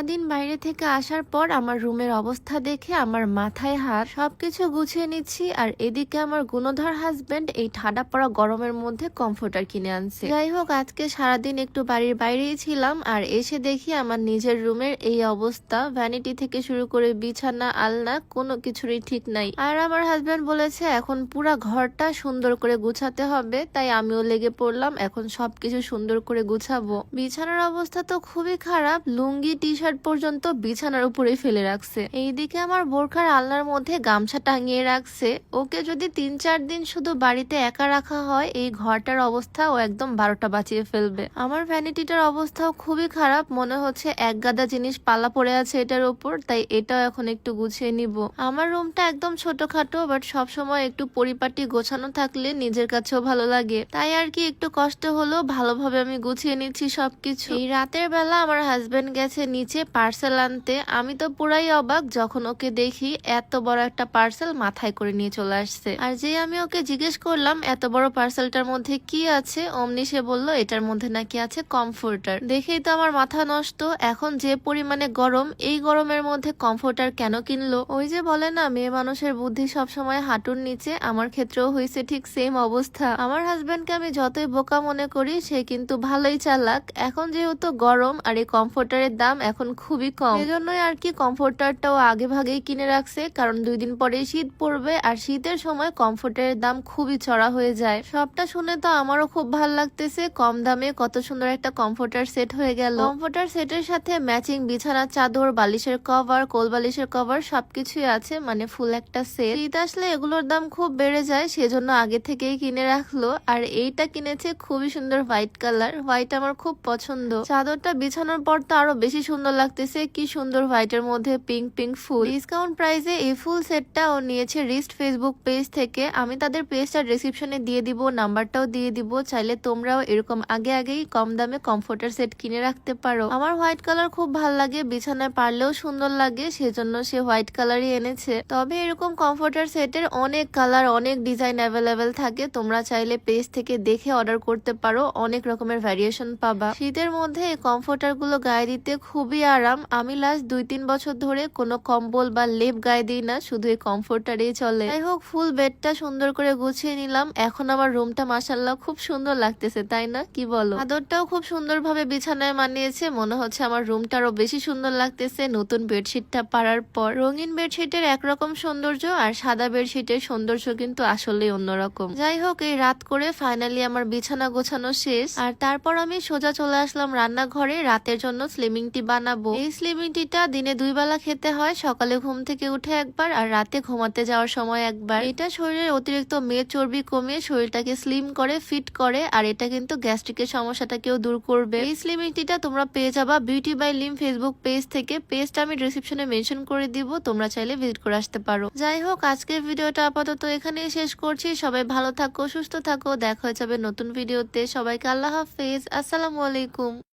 সারাদিন বাইরে থেকে আসার পর আমার রুমের অবস্থা দেখে আমার মাথায় হাত, সবকিছু গুছিয়ে নিচ্ছি আর এদিকে আমার গুণধর হাজবেন্ড এই ঠাডা পড়া গরমের মধ্যে কমফোর্টার কিনে আনছে। যাই হোক আজকে সারাদিন একটু বাড়ির বাইরেই ছিলাম আর এসে দেখি আমার নিজের রুমের এই অবস্থা। ভ্যানিটি থেকে শুরু করে বিছানা, আলনা কোনো কিছুরই ঠিক নাই। আর আমার হাজবেন্ড বলেছে, এখন পুরা ঘরটা সুন্দর করে গুছাতে হবে, তাই আমিও লেগে পড়লাম, এখন সবকিছু সুন্দর করে গুছাবো। বিছানার অবস্থা তো খুবই খারাপ, লুঙ্গি টি শার্ট পর্যন্ত বিছানার উপরে ফেলে রাখছে। এইদিকে আমার বোরখার আলনার মধ্যে গামছা টাঙিয়ে রাখছে। ওকে যদি তিন চার দিন শুধু বাড়িতে একা রাখা হয়, এই ঘরটার অবস্থা ও একদম বারোটা বাঁচিয়ে ফেলবে। আমার ভ্যানিটিটার অবস্থাও খুবই খারাপ। মনে হচ্ছে এক গাদা জিনিস পালা পড়ে আছে এটার উপর, তাই এটাও এখন একটু গুছিয়ে নিব। আমার রুমটা একদম ছোটখাটো, বাট সবসময় একটু পরিপাটি গোছানো থাকলে নিজের কাছেও ভালো লাগে। তাই আর কি একটু কষ্ট হলেও ভালোভাবে আমি গুছিয়ে নিচ্ছি সবকিছু। এই রাতের বেলা আমার হাজবেন্ড গেছে নিচে পার্সেল আনতে, আমি তো পুরাই অবাক যখন ওকে দেখি এত বড় একটা পার্সেল মাথায় করে নিয়ে চলে আসছে। আর যে আমি ওকে জিজ্ঞেস করলাম, এত বড় পার্সেলটার মধ্যে কি আছে? অমনি সে বলল, এটার মধ্যে নাকি আছে কমফোর্টার দেখেই তো আমার মাথা নষ্ট। এখন যে পরিমাণে গরম, এই গরমের মধ্যে কমফোর্টার কেন কিনলো? ওই যে বলে না, মেয়ে মানুষের বুদ্ধি সব সময় হাঁটুর নিচে, আমার ক্ষেত্রেও হয়েছে ঠিক সেম অবস্থা। আমার হাজবেন্ডকে আমি যতই বোকা মনে করি, সে কিন্তু ভালোই চালাক। এখন যেহেতু গরম আর এই কমফোর্টারের দাম এখন খুবই কম। এজন্যই আর কি কমফোর্টারটাও আগে ভাগেই কিনে রাখছে, কারণ দুই দিন পরে শীত পড়বে আর শীতের সময় কমফোর্টারের দাম খুবই চড়া হয়ে যায়। সবটা শুনে তো আমারও খুব ভালো লাগতেছে, কম দামে কত সুন্দর একটা কমফোর্টার সেট হয়ে গেল। কমফোর্টার সেটের সাথে ম্যাচিং বিছানার চাদর, বালিশের কভার, কোল বালিশের কভার সবকিছুই আছে মানে ফুল একটা সেট। শীত আসলে এগুলোর দাম খুব বেড়ে যায়, সেজন্য আগে থেকেই কিনে রাখল, আর এইটা কিনেছে খুবই সুন্দর হোয়াইট কালার, হোয়াইট আমার খুব পছন্দ। চাদরটা বিছানোর পর তো আরও বেশি সুন্দর লাগতেছে, কি সুন্দর হোয়াইটের মধ্যে পিঙ্ক পিঙ্ক ফুল। ডিসকাউন্ট প্রাইসে এই ফুল সেটটা ও নিয়েছে রিস্ট ফেসবুক পেজ থেকে। আমি তাদের পেজটা ডিসক্রিপশনে দিয়ে দিব, নাম্বারটাও দিয়ে দিব। চাইলে তোমরাও এরকম আগে আগেই কম দামে কমফোর্টার সেট কিনে রাখতে পারো। আমার হোয়াইট কালার খুব ভালো লাগে, বিছানায় পারলেও সুন্দর লাগে, সেজন্য সে হোয়াইট কালারই এনেছে। তবে এরকম কমফোর্টার সেটের অনেক কালার, অনেক ডিজাইন অ্যাভেলেবেল থাকে। তোমরা চাইলে পেজ থেকে দেখে অর্ডার করতে পারো, অনেক রকমের ভ্যারিয়েশন পাবা। শীতের মধ্যে এই কমফোর্টারগুলো গায়ে দিতে খুবই আরাম, আমি লাস্ট দুই তিন বছর ধরে কোনো কম্বল বা লেপ গায়ে দিই না, শুধু এই কমফোর্টারেই চলে। যাই হোক, ফুল বেডটা সুন্দর করে গুছিয়ে নিলাম। এখন আমার রুমটা মাসাল্লাহ খুব সুন্দর লাগতেছে, তাই না? কি বলো? আদরটাও খুব সুন্দরভাবে বিছানায় মানিয়েছে, মনে হচ্ছে আমার রুমটা আরও বেশি সুন্দর লাগতেছে নতুন বেডশিটটা পাড়ার পর। রঙিন বেডশিটের একরকম সৌন্দর্য আর সাদা বেডশিটের সৌন্দর্য কিন্তু আসলেই অন্যরকম। যাই হোক, এই রাত করে ফাইনালি আমার বিছানা গোছানো শেষ। আর তারপর আমি সোজা চলে আসলাম রান্নাঘরে, রাতের জন্য স্লিমিং টি বানাবো এই স্লিমিং টিটা দিনে দুই বেলা খেতে হয়, সকালে ঘুম থেকে উঠে একবার আর রাতে ঘুমাতে যাওয়ার সময় একবার। এটা শরীরের অতিরিক্ত মেদ, চর্বি কমিয়ে শরীরটাকে স্লিম করে, ফিট করে আর এটা কিন্তু গ্যাস্ট্রিকের সমস্যাটাকেও দূর করবে। এই স্লিমিং টিটা তোমরা পেয়ে যাবা beauty by Lim Facebook page থেকে। পেজটা আমি ডিসক্রিপশনে মেনশন করে দিব, তোমরা চাইলে ভিজিট করে আসতে পারো। যাই হোক, আজকের ভিডিওটা আপাতত এখানেই শেষ করছি। সবাই ভালো থাকো, সুস্থ থাকো। দেখা হয়ে যাবে নতুন ভিডিওতে। সবাইকে আল্লাহ হাফেজ। আসসালামু আলাইকুম।